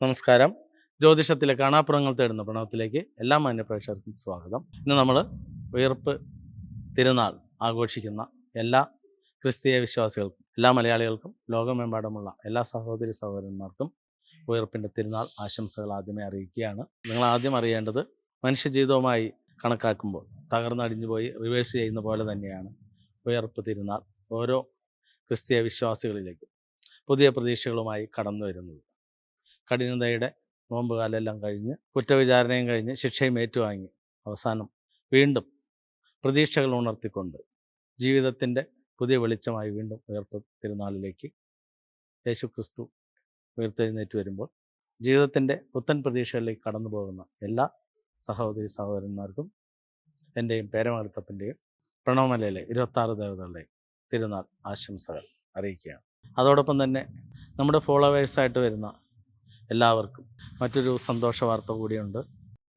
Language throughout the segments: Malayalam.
നമസ്കാരം. ജ്യോതിഷത്തിലെ കാണാപ്പുറങ്ങൾ തേടുന്ന പ്രണവത്തിലേക്ക് എല്ലാ മാന്യപ്രേക്ഷകർക്കും സ്വാഗതം. ഇന്ന് നമ്മൾ ഉയർപ്പ് തിരുനാൾ ആഘോഷിക്കുന്ന എല്ലാ ക്രിസ്തീയ വിശ്വാസികൾക്കും എല്ലാ മലയാളികൾക്കും ലോകമെമ്പാടുമുള്ള എല്ലാ സഹോദരി സഹോദരന്മാർക്കും ഉയർപ്പിന്റെ തിരുനാൾ ആശംസകൾ ആദ്യമേ അറിയിക്കുകയാണ്. നിങ്ങൾ ആദ്യം അറിയേണ്ടത് മനുഷ്യജീവിതവുമായി കണക്കാക്കുമ്പോൾ തകർന്നടിഞ്ഞു പോയി റിവേഴ്സ് ചെയ്യുന്ന പോലെ തന്നെയാണ് ഉയർപ്പ് തിരുനാൾ ഓരോ ക്രിസ്തീയ വിശ്വാസികളിലേക്കും പുതിയ പ്രതീക്ഷകളുമായി കടന്നു വരുന്നത് കഠിനതയുടെ നോമ്പുകാലെല്ലാം കഴിഞ്ഞ് കുറ്റവിചാരണയും കഴിഞ്ഞ് ശിക്ഷയും ഏറ്റുവാങ്ങി. അവസാനം വീണ്ടും പ്രതീക്ഷകൾ ഉണർത്തിക്കൊണ്ട് ജീവിതത്തിന്റെ പുതിയ വെളിച്ചമായി വീണ്ടും ഉയർപ്പ് തിരുനാളിലേക്ക് യേശു ക്രിസ്തു ഉയർത്തെഴുന്നേറ്റ് വരുമ്പോൾ ജീവിതത്തിന്റെ പുത്തൻ പ്രതീക്ഷകളിലേക്ക് കടന്നു പോകുന്ന എല്ലാ സഹോദരി സഹോദരന്മാർക്കും എന്റെയും പേരമകത്തപ്പന്റെയും പ്രണവമലയിലെ ഇരുപത്താറ് ദേവതകളുടെയും തിരുനാൾ ആശംസകൾ അറിയിക്കുകയാണ്. അതോടൊപ്പം തന്നെ നമ്മുടെ ഫോളോവേഴ്സായിട്ട് വരുന്ന എല്ലാവർക്കും. മറ്റൊരു സന്തോഷ വാർത്ത കൂടിയുണ്ട്.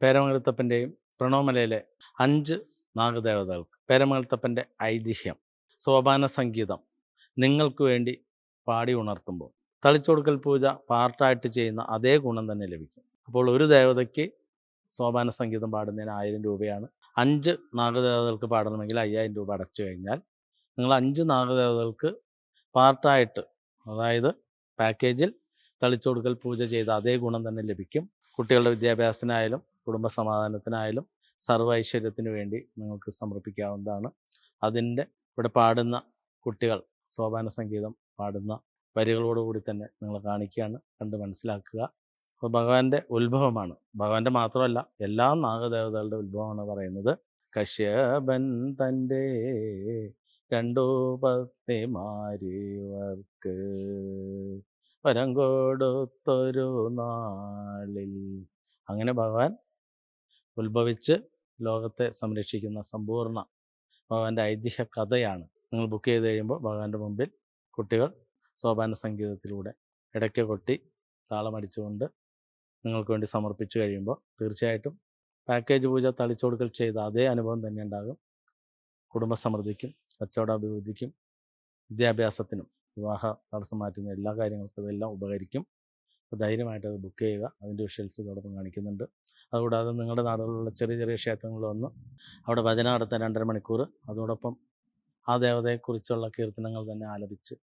പേരമംഗലത്തപ്പന്റെയും പ്രണോമലയിലെ അഞ്ച് നാഗദേവതകൾക്ക്. പേരമംഗലത്തപ്പന്റെ ഐതിഹ്യം സോപാന സംഗീതം നിങ്ങൾക്ക് വേണ്ടി പാടി ഉണർത്തുമ്പോൾ. തളിച്ചുകൊടുക്കൽ പൂജ പാർട്ടായിട്ട് ചെയ്യുന്ന അതേ ഗുണം തന്നെ ലഭിക്കും. അപ്പോൾ ഒരു ദേവതയ്ക്ക് സോപാന സംഗീതം പാടുന്നതിന് ആയിരം രൂപയാണ്. അഞ്ച് നാഗദേവതകൾക്ക് പാടണമെങ്കിൽ അയ്യായിരം രൂപ അടച്ചു കഴിഞ്ഞാൽ നിങ്ങൾ അഞ്ച് നാഗദേവതകൾക്ക് പാർട്ടായിട്ട് അതായത് പാക്കേജിൽ തളിച്ചുകൊടുക്കൽ പൂജ ചെയ്ത അതേ ഗുണം തന്നെ ലഭിക്കും. കുട്ടികളുടെ വിദ്യാഭ്യാസത്തിനായാലും കുടുംബ സമാധാനത്തിനായാലും സർവ ഐശ്വര്യത്തിന് വേണ്ടി നിങ്ങൾക്ക് സമർപ്പിക്കാവുന്നതാണ്. അതിന്റെ ഇവിടെ പാടുന്ന കുട്ടികൾ സോപാന സംഗീതം പാടുന്ന വരികളോടുകൂടി തന്നെ നിങ്ങൾ കാണിക്കുകയാണ് കണ്ട് മനസ്സിലാക്കുക. അപ്പോൾ ഭഗവാന്റെ ഉത്ഭവമാണ്. ഭഗവാന്റെ മാത്രമല്ല എല്ലാ നാഗദേവതകളുടെ ഉത്ഭവമാണ് പറയുന്നത്. കശ്യപൻ തന്റെ രണ്ടു പത്നിമാരിവർക്ക് വരം കൊടുത്തൊരു നാളിൽ. അങ്ങനെ ഭഗവാൻ ഉത്ഭവിച്ച് ലോകത്തെ സംരക്ഷിക്കുന്ന സമ്പൂർണ ഭഗവാന്റെ ഐതിഹ്യ കഥയാണ് നിങ്ങൾ ബുക്ക് ചെയ്ത് കഴിയുമ്പോൾ ഭഗവാന്റെ മുമ്പിൽ കുട്ടികൾ സോപാന സംഗീതത്തിലൂടെ ഇടയ്ക്ക് കൊട്ടി താളമടിച്ചുകൊണ്ട് നിങ്ങൾക്ക് വേണ്ടി സമർപ്പിച്ചു കഴിയുമ്പോൾ തീർച്ചയായിട്ടും പാക്കേജ് പൂജ തളിച്ചു കൊടുക്കൽ ചെയ്ത അതേ അനുഭവം തന്നെ ഉണ്ടാകും. കുടുംബസമൃദ്ധിക്കും കച്ചവടാഭിവൃദ്ധിക്കും വിദ്യാഭ്യാസത്തിനും. വിവാഹ തടസ്സം മാറ്റുന്ന എല്ലാ കാര്യങ്ങൾക്കും ഇതെല്ലാം ഉപകരിക്കും. അപ്പോൾ ധൈര്യമായിട്ട് അത് ബുക്ക് ചെയ്യുക. അതിന്റെ വിഷ്വൽസ് ഇതോടൊപ്പം കാണിക്കുന്നുണ്ട്. അതുകൂടാതെ നിങ്ങളുടെ നാടുകളിലുള്ള ചെറിയ ചെറിയ ക്ഷേത്രങ്ങളിൽ വന്ന് അവിടെ ഭജന നടത്താൻ രണ്ടര മണിക്കൂർ. അതോടൊപ്പം ആ ദേവതയെക്കുറിച്ചുള്ള കീർത്തനങ്ങൾ തന്നെ ആലപിച്ച്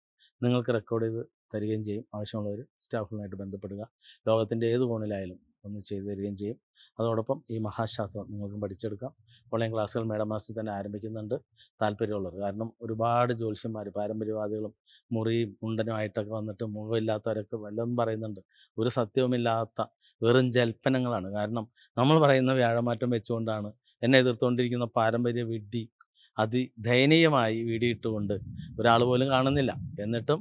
നിങ്ങൾക്ക് റെക്കോർഡ് ചെയ്ത് തരികയും ചെയ്യും. ആവശ്യമുള്ളവർ സ്റ്റാഫുമായിട്ട് ബന്ധപ്പെടുക. ലോകത്തിന്റെ ഏത് കോണിലായാലും ഒന്ന് ചെയ്തു തരികയും ചെയ്യും. അതോടൊപ്പം ഈ മഹാശാസ്ത്രം നിങ്ങൾക്കും പഠിച്ചെടുക്കാം. ഓൺലൈൻ ക്ലാസ്സുകൾ മേഡം മാസത്തിൽ തന്നെ ആരംഭിക്കുന്നുണ്ട്. താല്പര്യമുള്ളവർ. കാരണം ഒരുപാട് ജ്യോത്സ്യന്മാർ പാരമ്പര്യവാദികളും മുറിയും മുണ്ടനുമായിട്ടൊക്കെ വന്നിട്ട് മുഖമില്ലാത്തവരൊക്കെ വല്ലതും പറയുന്നുണ്ട്. ഒരു സത്യവുമില്ലാത്ത വെറും ജൽപ്പനങ്ങളാണ്. കാരണം നമ്മൾ പറയുന്ന വ്യാഴമാറ്റം വെച്ചുകൊണ്ടാണ് എന്നെ എതിർത്തുകൊണ്ടിരിക്കുന്ന പാരമ്പര്യ വിഡ്ഢി അതിദയനീയമായി വീടിയിട്ടുകൊണ്ട് ഒരാൾ പോലും കാണുന്നില്ല. എന്നിട്ടും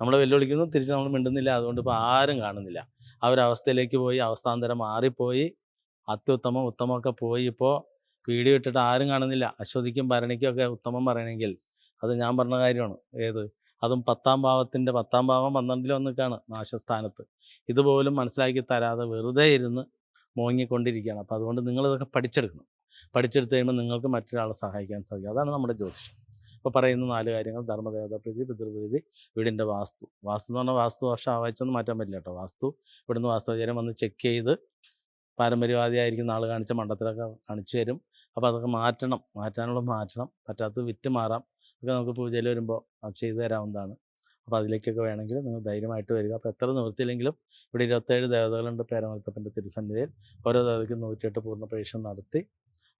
നമ്മളെ വെല്ലുവിളിക്കുന്നു. തിരിച്ച് നമ്മൾ മിണ്ടുന്നില്ല. അതുകൊണ്ട് ഇപ്പോൾ ആരും കാണുന്നില്ല. ആ ഒരു അവസ്ഥയിലേക്ക് പോയി. അവസ്ഥാന്തരം മാറിപ്പോയി. അത്യുത്തമം ഉത്തമമൊക്കെ പോയി. ഇപ്പോൾ വീഡിയോ ഇട്ടിട്ട് ആരും കാണുന്നില്ല. അശ്വതിക്കും ഭരണിക്കും ഒക്കെ ഉത്തമം പറയണമെങ്കിൽ അത് ഞാൻ പറഞ്ഞ കാര്യമാണ്. ഏത്? അതും പത്താം ഭാവത്തിന്റെ പത്താം ഭാവം പന്ത്രണ്ടിൽ ഒന്നിക്കാണ് നാശസ്ഥാനത്ത്. ഇതുപോലും മനസ്സിലാക്കി തരാതെ വെറുതെ ഇരുന്ന് മോങ്ങിക്കൊണ്ടിരിക്കുകയാണ്. അപ്പോൾ അതുകൊണ്ട് നിങ്ങളിതൊക്കെ പഠിച്ചെടുക്കണം. പഠിച്ചെടുത്ത് കഴിയുമ്പോൾ നിങ്ങൾക്ക് മറ്റൊരാളെ സഹായിക്കാൻ സാധിക്കും. അതാണ് നമ്മുടെ ജ്യോതിഷം. ഇപ്പോൾ പറയുന്ന നാല് കാര്യങ്ങൾ. ധർമ്മദേവത പ്രീതി പിതൃപ്രീതി വീടിന്റെ വാസ്തു. വാസ്തു എന്ന് പറഞ്ഞാൽ വാസ്തു വർഷം ആവാഴ്ചയൊന്നും മാറ്റാൻ പറ്റില്ല കേട്ടോ വാസ്തു ഇവിടുന്ന് വാസ്തുചാരം വന്ന് ചെക്ക് ചെയ്ത് പാരമ്പര്യവാദിയായിരിക്കുന്ന ആൾ കാണിച്ച മണ്ഡലത്തിലൊക്കെ കാണിച്ചു തരും. അപ്പോൾ അതൊക്കെ മാറ്റണം. മാറ്റാനുള്ള മാറ്റണം. പറ്റാത്തത് വിറ്റ് മാറാം. ഒക്കെ നമുക്ക് പൂജയിൽ വരുമ്പോൾ ചെയ്തു തരാവുന്നതാണ്. അപ്പോൾ അതിലേക്കൊക്കെ വേണമെങ്കിൽ നിങ്ങൾ ധൈര്യമായിട്ട് വരിക. അപ്പോൾ എത്ര നിവൃത്തിയില്ലെങ്കിലും ഇവിടെ ഇരുപത്തേഴ് ദേവതകളുണ്ട്. പേരമലത്തപ്പന്റെ തിരുസന്നിധിയിൽ. ഓരോ ദേവതയ്ക്കും നൂറ്റിയെട്ട് പൂർണ പരീക്ഷ നടത്തി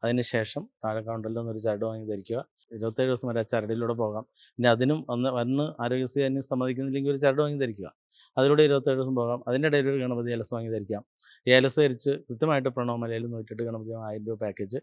അതിന് ശേഷം താഴെ കൗണ്ടറിൽ ഒരു ചരട് വാങ്ങി ധരിക്കുക. ഇരുപത്തേഴ് ദിവസം വരെ ആ ചരടിലൂടെ പോകാം. പിന്നെ അതിനും ഒന്ന് വന്ന് ആരോഗ്യസ്ഥിതി അതിന് സമ്മതിക്കുന്നില്ലെങ്കിൽ ഒരു ചരട് വാങ്ങി ധരിക്കുക. അതിലൂടെ ഇരുപത്തേഴ് ദിവസം പോകാം. അതിന്റെ ഇടയിൽ ഒരു ഗണപതി ഏലസ് വാങ്ങി ധരിക്കാം. ഏലസ് ധരിച്ച് കൃത്യമായിട്ട് പ്രണവമലയിൽ നൂറ്റിയെട്ട് ഗണപതി ആയിരം രൂപ പാക്കേജ്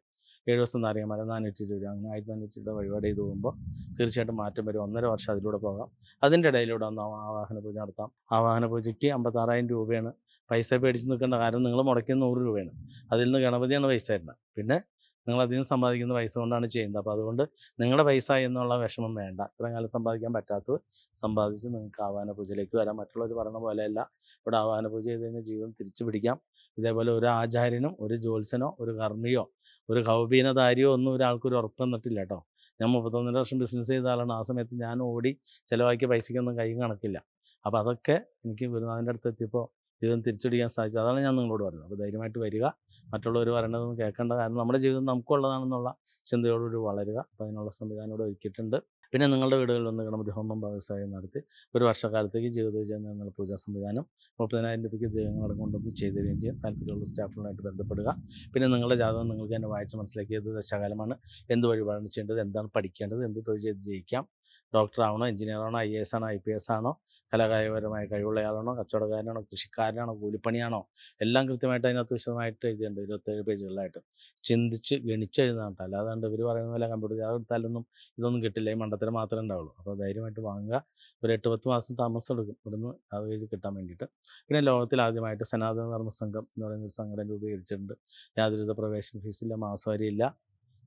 ഏഴ് ദിവസം നാരങ്ങമല നാനൂറ്റി രൂപ. അങ്ങനെ ആയിരത്തി നാനൂറ്റി രൂപ വഴിപാട് ചെയ്ത് പോകുമ്പോൾ തീർച്ചയായിട്ടും മാറ്റം വരും. ഒന്നര വർഷം അതിലൂടെ പോകാം. അതിന്റെ ഇടയിലൂടെ ഒന്ന് ആവാഹന പൂജ നടത്താം. ആവാഹന പൂജയ്ക്ക് അമ്പത്താറായിരം രൂപയാണ്. പൈസ പേടിച്ച് നിൽക്കേണ്ട കാരണം നിങ്ങൾ മുടക്കിയ നൂറ് രൂപയാണ്. അതിൽ നിന്ന് ഗണപതിയാണ് പൈസ തരുന്നത്. പിന്നെ നിങ്ങൾ അധികം സമ്പാദിക്കുന്ന പൈസ കൊണ്ടാണ് ചെയ്യുന്നത്. അപ്പോൾ അതുകൊണ്ട് നിങ്ങളുടെ പൈസ എന്നുള്ള വിഷമം വേണ്ട. ഇത്രയും കാലം സമ്പാദിക്കാൻ പറ്റാത്തത് സമ്പാദിച്ച് നിങ്ങൾക്ക് ആവാന പൂജയിലേക്ക് വരാം. മറ്റുള്ളവർ പറഞ്ഞ പോലെയല്ല. ഇവിടെ ആവാന പൂജ ചെയ്ത് കഴിഞ്ഞാൽ ജീവിതം തിരിച്ചു പിടിക്കാം. ഇതേപോലെ ഒരു ആചാര്യനും ഒരു ജോൽസനോ ഒരു കർമ്മിയോ ഒരു കൗപീനധാരിയോ ഒന്നും ഒരാൾക്ക് ഒരു ഉറപ്പ് തന്നിട്ടില്ല കേട്ടോ. ഞാൻ മുപ്പത്തൊന്നര വർഷം ബിസിനസ് ചെയ്ത ആളാണ്. ആ സമയത്ത് ഞാൻ ഓടി ചിലവാക്കിയ പൈസയ്ക്കൊന്നും കൈ കണക്കില്ല. അപ്പോൾ അതൊക്കെ എനിക്ക് ഗുരുനാഥന്റെ അടുത്ത് എത്തിയപ്പോൾ ജീവിതം തിരിച്ചടിക്കാൻ സാധിച്ചത്. അതാണ് ഞാൻ നിങ്ങളോട് പറഞ്ഞത് അപ്പോൾ ധൈര്യമായിട്ട് വരിക. മറ്റുള്ളവർ പറയണതൊന്നും കേൾക്കേണ്ട കാരണം നമ്മുടെ ജീവിതം നമുക്കുള്ളതാണെന്നുള്ള ചിന്തയോടുകൂടി വളരുക. അപ്പോൾ അതിനുള്ള സംവിധാനം ഇവിടെ ഒരുക്കിയിട്ടുണ്ട്. പിന്നെ നിങ്ങളുടെ വീടുകളിൽ വന്ന് ഗണപതി ഹോമം വ്യവസായം നടത്തി ഒരു വർഷക്കാലത്തേക്ക് ജീവിത വിജയം എന്നുള്ള പൂജാ സംവിധാനം മുപ്പതിനായിരം രൂപയ്ക്ക് ജയങ്ങൾ കൊണ്ടൊന്ന് ചെയ്തു തരികയും ചെയ്യും. താല്പര്യമുള്ള സ്റ്റാഫുകളായിട്ട് ബന്ധപ്പെടുക. പിന്നെ നിങ്ങളുടെ ജാതകം നിങ്ങൾക്ക് തന്നെ വായിച്ച് മനസ്സിലാക്കിയത് ദശകാലമാണ്. എന്ത് വഴിപാടാണ് ചെയ്യേണ്ടത്? എന്താണ് പഠിക്കേണ്ടത്? എന്ത് തൊഴിൽ ചെയ്ത് ജയിക്കാം? ഡോക്ടറാണോ എഞ്ചിനീയറാണോ? ഐ ഐ എസ് ആണോ? ഐ പി എസ് ആണോ? കലാകായപരമായ കഴിവുള്ളയാളാണോ കച്ചവടക്കാരനാണോ കൃഷിക്കാരനാണോ കൂലിപ്പണിയാണോ? എല്ലാം കൃത്യമായിട്ട് അതിനകത്ത് വിശദമായിട്ട് എഴുതിയിട്ടുണ്ട്. ഇരുപത്തേഴ് പേജുകളിലായിട്ട്. ചിന്തിച്ച് ഗണിച്ചെഴുതാണ്ട് അല്ലാതെ ഇവർ പറയുന്ന പോലെ കമ്പ്യൂട്ടർ ജാതകം എടുത്താലൊന്നും ഇതൊന്നും കിട്ടില്ല. ഈ മണ്ടത്തരം മാത്രമേ ഉണ്ടാവുള്ളൂ. അപ്പോൾ ധൈര്യമായിട്ട് വാങ്ങുക. ഒരു എട്ട് പത്ത് മാസം താമസം എടുക്കും ഇവിടുന്ന് അത് എഴുതി കിട്ടാൻ വേണ്ടിയിട്ട്. പിന്നെ ലോകത്തിൽ ആദ്യമായിട്ട് സനാതന ധർമ്മ സംഘം എന്ന് പറയുന്ന ഒരു സംഘടന രൂപീകരിച്ചിട്ടുണ്ട്. യാതൊരുവിധ പ്രവേശന ഫീസില്ല മാസവരിയില്ല.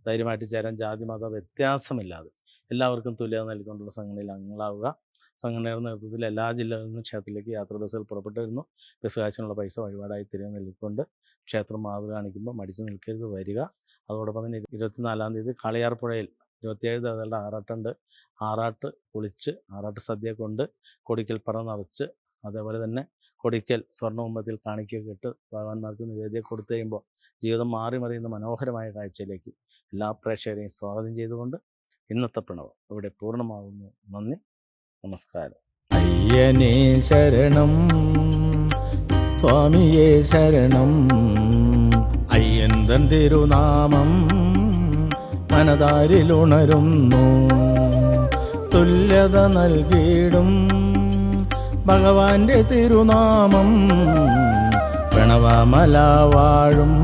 ധൈര്യമായിട്ട് ചേരാൻ ജാതി മത വ്യത്യാസമില്ലാതെ. എല്ലാവർക്കും തുല്യത നൽകിക്കൊണ്ടുള്ള സംഘടനയിൽ അംഗങ്ങളാവുക. സംഘടനയുടെ നേതൃത്വത്തിൽ എല്ലാ ജില്ലകളിൽ നിന്നും ക്ഷേത്രത്തിലേക്ക് യാത്രാ ബസ്സുകൾ പുറപ്പെട്ടു വരുന്നു ബസ് കാശിനുള്ള പൈസ വഴിപാടായി തിരികെ നൽകിക്കൊണ്ട് ക്ഷേത്രം മാതൃക കാണിക്കുമ്പോൾ മടിച്ചു നിൽക്കരുത് വരിക. അതോടൊപ്പം തന്നെ ഇരുപത്തിനാലാം തീയതി കാളിയാർപ്പുഴയിൽ ഇരുപത്തിയേഴ് ദേവതകളുടെ ആറാട്ടുണ്ട്. ആറാട്ട് കുളിച്ച് ആറാട്ട് സദ്യ കൊണ്ട് കൊടിക്കൽ പറ നിറച്ച് അതേപോലെ തന്നെ കൊടിക്കൽ സ്വർണകുമ്പത്തിൽ കാണിക്കൊക്കെ ഇട്ട് ഭഗവാന്മാർക്ക് നിവേദ്യം കൊടുത്തു കഴിയുമ്പോൾ ജീവിതം മാറി മറിയുന്ന മനോഹരമായ കാഴ്ചയിലേക്ക് എല്ലാ പ്രേക്ഷകരെയും സ്വാഗതം ചെയ്തുകൊണ്ട് ഇന്നത്തെ പ്രണവം ഇവിടെ പൂർണമാകുന്നു. നന്ദി. നമസ്കാരം. അയ്യനേ ശരണം സ്വാമിയേ ശരണം. അയ്യന്തൻ തിരുനാമം മനതാരിലുണരുന്നു തുല്യത നൽകിയിടും ഭഗവാന്റെ തിരുനാമം. പ്രണവമല വാഴും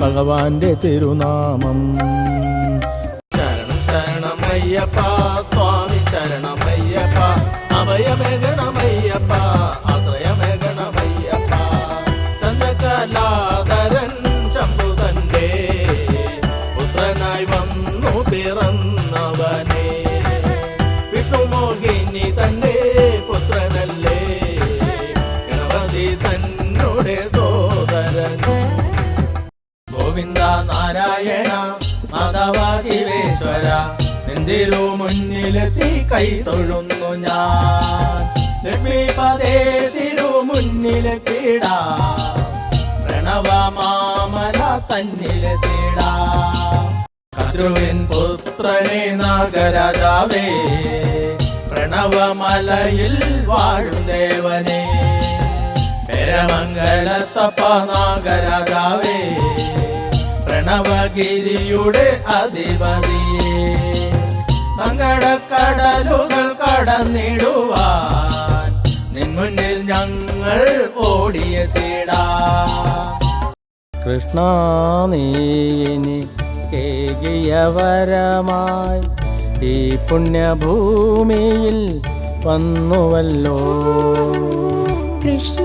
ഭഗവാന്റെ തിരുനാമം. ശരണം ശരണമയ്യപ്പ സ്വാമി. శరణమయ్యప్ప అభయమే గణమయ్యప్ప ശിവേശ്വര നിന്തിരു മുന്നിലെത്തി കൈ തൊഴുന്നു ഞാൻ. ലക്ഷ്മിപദേ തിരു മുന്നിലെത്തിടാ. പ്രണവ മാമല തന്നിലെത്തിടാ. കദ്രുവിൻ പുത്രനെ നാഗരാജാവേ പ്രണവമലയിൽ വാഴും ദേവനേ. പെരമംഗലത്തപ്പ നാഗരാജാവേ പ്രണവഗിരിയുടെ അധിപതിയെ. സങ്കടക്കടലുകൾ കടന്നിടുവാൻ നിൻ മുന്നിൽ ഞങ്ങൾ ഓടിയെത്തിടാ കൃഷ്ണ നീനി കേകിയവരമായി ഈ പുണ്യഭൂമിയിൽ വന്നുവല്ലോ. കൃഷ്ണ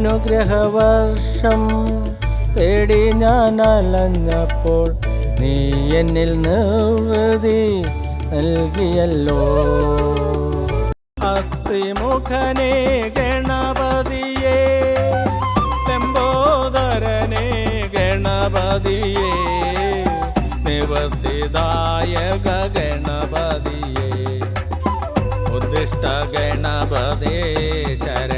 അനുഗ്രഹവർഷം തേടി ഞാൻ അലഞ്ഞപ്പോൾ നീ എന്നിൽ നിർവൃതി നൽകിയല്ലോ. അസ്ഥിമുഖനേ ഗണപതിയേ ലംബോദരനെ ഗണപതിയേ നിവർത്തിദായക ഗണപതിയേ ഉദ്ദിഷ്ട ഗണപതേ ശരണം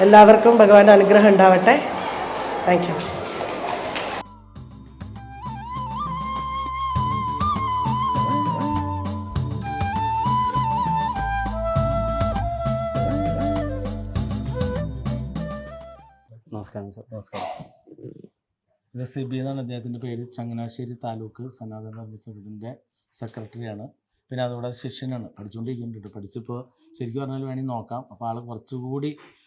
എല്ലാവർക്കും ഭഗവാന്റെ അനുഗ്രഹം ഉണ്ടാവട്ടെ. താങ്ക് യു നമസ്കാരം സാർ. നമസ്കാരം. ഇത് എന്നാണ് അദ്ദേഹത്തിന്റെ പേര്. ചങ്ങനാശ്ശേരി താലൂക്ക് സനാതന ധർമ്മ സംഘത്തിന്റെ സെക്രട്ടറിയാണ്. പിന്നെ അതോടെ ശിഷ്യനാണ്. പഠിച്ചുകൊണ്ടിരിക്കുന്നുണ്ട് പഠിച്ചിപ്പോൾ ശരിക്കും പറഞ്ഞാൽ വേണമെങ്കിൽ നോക്കാം. അപ്പോൾ ആൾ കുറച്ചുകൂടി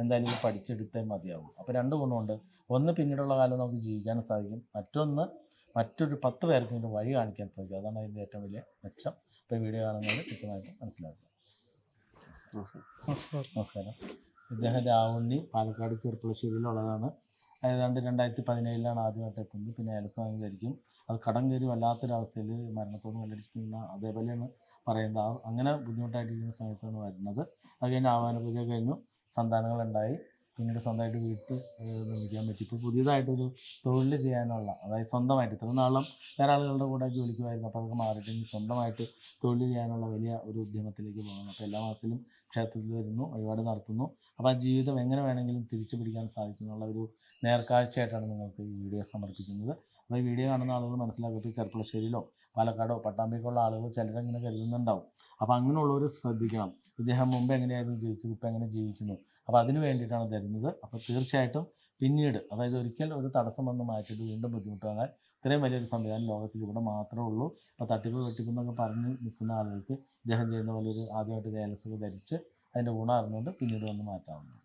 എന്തായാലും ഇത് പഠിച്ചെടുത്തേ മതിയാവും. അപ്പോൾ രണ്ട് ഗുണമുണ്ട്. ഒന്ന് പിന്നീടുള്ള കാലം നമുക്ക് ജീവിക്കാനും സാധിക്കും. മറ്റൊന്ന് മറ്റൊരു പത്ത് പേർക്ക് ഇതിന്റെ വഴി കാണിക്കാൻ സാധിക്കും. അതാണ് അതിന്റെ ഏറ്റവും വലിയ മെച്ചം. ഇപ്പോൾ ഈ വീഡിയോ കാണുന്നത് കൃത്യമായിട്ട് മനസ്സിലാക്കുക. നമസ്കാരം. നമസ്കാരം. ഇദ്ദേഹം രാവുണ്ണി പാലക്കാട് ചെറുപ്പുളശ്ശേരിയിലുള്ളതാണ്. ഏതാണ്ട് രണ്ടായിരത്തി പതിനേഴിലാണ് ആദ്യമായിട്ട് എത്തുന്നത്. പിന്നെ ഏലസ് വാങ്ങിയതായിരിക്കും. അത് കടം കയറി വല്ലാത്തൊരവസ്ഥയിൽ മരണത്തോട് മല്ലടിക്കുന്ന അതേപോലെയാണ് പറയുന്നത്. അങ്ങനെ ബുദ്ധിമുട്ടായിട്ടിരിക്കുന്ന സമയത്താണ് വരുന്നത്. അത് കഴിഞ്ഞ് ആഹ്വാന പൂജ കഴിഞ്ഞു. സന്താനങ്ങളുണ്ടായി. പിന്നീട് സ്വന്തമായിട്ട് വീട്ട് ഏഹ് നിർമ്മിക്കാൻ പറ്റി. ഇപ്പോൾ പുതിയതായിട്ടൊരു തൊഴിൽ ചെയ്യാനുള്ള അതായത് സ്വന്തമായിട്ട് ഇത്ര നാളും വേറെ ആളുകളുടെ കൂടെ ജോലിക്ക് പോയിരുന്നു അപ്പോൾ അതൊക്കെ മാറിയിട്ട് സ്വന്തമായിട്ട് തൊഴിൽ ചെയ്യാനുള്ള വലിയ ഒരു ഉദ്യമത്തിലേക്ക് പോകുന്നു അപ്പോൾ എല്ലാ മാസത്തിലും ക്ഷേത്രത്തിൽ വരുന്നു വഴിപാട് നടത്തുന്നു. അപ്പോൾ ആ ജീവിതം എങ്ങനെ വേണമെങ്കിലും തിരിച്ചു പിടിക്കാൻ സാധിക്കുന്നുള്ള ഒരു നേർക്കാഴ്ചയായിട്ടാണ് നിങ്ങൾക്ക് ഈ വീഡിയോ സമർപ്പിക്കുന്നത്. അപ്പോൾ ഈ വീഡിയോ കാണുന്ന ആളുകൾ മനസ്സിലാക്കിയിട്ട് ചെറുപ്പളശ്ശേരിയിലോ പാലക്കാടോ പട്ടാമ്പിക്കുള്ള ആളുകൾ ചിലരങ്ങനെ കരുതുന്നുണ്ടാവും. അപ്പോൾ അങ്ങനെയുള്ളവർ ശ്രദ്ധിക്കണം. ഇദ്ദേഹം മുമ്പ് എങ്ങനെയായിരുന്നു ജീവിച്ചത്? ഇപ്പം എങ്ങനെ ജീവിക്കുന്നു? അപ്പോൾ അതിന് വേണ്ടിയിട്ടാണ് തരുന്നത്. അപ്പോൾ തീർച്ചയായിട്ടും പിന്നീട് അതായത് ഒരിക്കൽ ഒരു തടസ്സം വന്ന് മാറ്റിയിട്ട് വീണ്ടും ബുദ്ധിമുട്ട് വന്നാൽ ഇത്രയും വലിയൊരു സംവിധാനം ലോകത്തിൽ ഇവിടെ മാത്രമേ ഉള്ളൂ. അപ്പോൾ തട്ടിപ്പ് വെട്ടിപ്പ് എന്നൊക്കെ പറഞ്ഞ് നിൽക്കുന്ന ആളുകൾക്ക് ഇദ്ദേഹം ചെയ്യുന്ന പോലെ ഒരു ആദ്യമായിട്ട് ഏലസൊക്കെ ധരിച്ച് അതിന്റെ ഗുണം അറിഞ്ഞുകൊണ്ട് പിന്നീട് വന്ന് മാറ്റാവുന്നതാണ്.